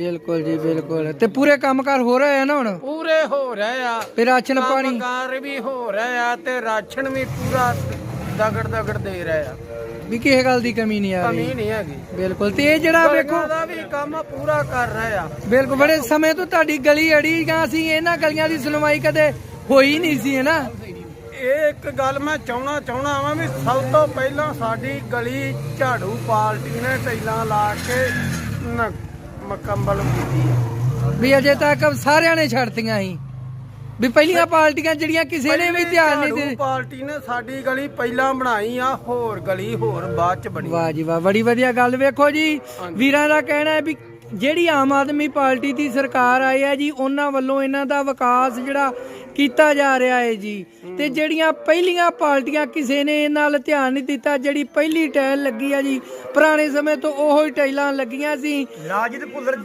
ਬਿਲਕੁਲ ਜੀ ਬਿਲਕੁਲ। ਤੇ ਪੂਰੇ ਕੰਮਕਾਰ ਹੋ ਰਹੇ ਆ ਨਾ ਹੁਣ? ਪੂਰੇ ਹੋ ਰਹੇ ਆ। ਤੇ ਰਾਸ਼ਨ ਪਾਣੀ? ਕੰਮਕਾਰ ਵੀ ਹੋ ਰਹੇ ਆ ਤੇ ਰਾਸ਼ਨ ਵੀ ਪੂਰਾ ਦਗੜ ਦਗੜ ਦੇ ਰਹੇ ਆ। ਵੀ ਕਿਸੇ ਗੱਲ ਦੀ ਕਮੀ ਨਹੀਂ ਆ ਕਮੀ ਰਹੀ ਨਹੀਂ ਹੈਗੀ। ਬਿਲਕੁਲ। ਤੇ ਇਹ ਜਿਹੜਾ ਵੇਖੋ ਦਾ ਵੀ ਕੰਮ ਪੂਰਾ ਕਰ ਰਹੇ ਆ। ਬਿਲਕੁਲ ਬੜੇ ਸਮੇਂ ਤੋਂ ਤੁਹਾਡੀ ਗਲੀ ਅੜੀ ਗਾ ਸੀ ਇਹਨਾਂ ਗਲੀਆਂ ਦੀ ਸੁਣਵਾਈ ਕਦੇ ਹੋਈ ਨਹੀਂ ਸੀ ਹੈ ਨਾ? ਇਹ ਇੱਕ ਗੱਲ ਮੈਂ ਚਾਹਣਾ ਚਾਹਣਾ ਵਾਂ ਵੀ ਸਭ ਤੋਂ ਪਹਿਲਾਂ ਸਾਡੀ ਗਲੀ ਝਾੜੂ ਪਾਰਟੀ ਨੇ ਟੈਲਾਂ ਲਾ ਕੇ ਮੁਕੰਮਲ ਕੀਤੀ ਵੀ ਅਜੇ ਤੱਕ ਸਾਰਿਆਂ ਨੇ ਛੱਡਤੀਆਂ ਸੀ। ਵੀ ਪਹਿਲੀਆਂ ਪਾਰਟੀਆਂ ਜਿਹੜੀਆਂ ਕਿਸੇ ਨੇ ਵੀ ਧਿਆਨ ਨਹੀਂ ਦਿੱਤੀ ਪਾਰਟੀ ਨੇ ਸਾਡੀ ਗਲੀ ਪਹਿਲਾਂ ਬਣਾਈ ਆ ਹੋਰ ਗਲੀ ਹੋਰ ਬਾਅਦ ਚ ਬਣੀ। ਵਾਹ ਜੀ ਵਾਹ ਬੜੀ ਵਧੀਆ ਗੱਲ ਵੇਖੋ ਜੀ। ਵੀਰਾਂ ਦਾ ਕਹਿਣਾ ਹੈ ਵੀ ਜਿਹੜੀ ਆਮ ਆਦਮੀ ਪਾਰਟੀ ਦੀ ਸਰਕਾਰ ਆਈ ਹੈ ਜੀ ਉਹਨਾਂ ਵੱਲੋਂ ਇਹਨਾਂ ਦਾ ਵਿਕਾਸ ਜਿਹੜਾ ਕੀਤਾ ਜਾ ਰਿਹਾ ਹੈ ਜੀ। ਤੇ ਜਿਹੜੀਆਂ ਪਹਿਲੀਆਂ ਪਾਰਟੀਆਂ ਕਿਸੇ ਨੇ ਇਹ ਨਾਲ ਧਿਆਨ ਨਹੀਂ ਦਿੱਤਾ, ਜਿਹੜੀ ਪਹਿਲੀ ਟਾਇਲ ਲੱਗੀ ਆ ਜੀ, ਪੁਰਾਣੇ ਸਮੇਂ ਤੋਂ ਉਹੋ ਹੀ ਟਾਈਲਾਂ ਲੱਗੀਆਂ ਸੀ। ਰਾਜਦ ਭੁੱਲਰ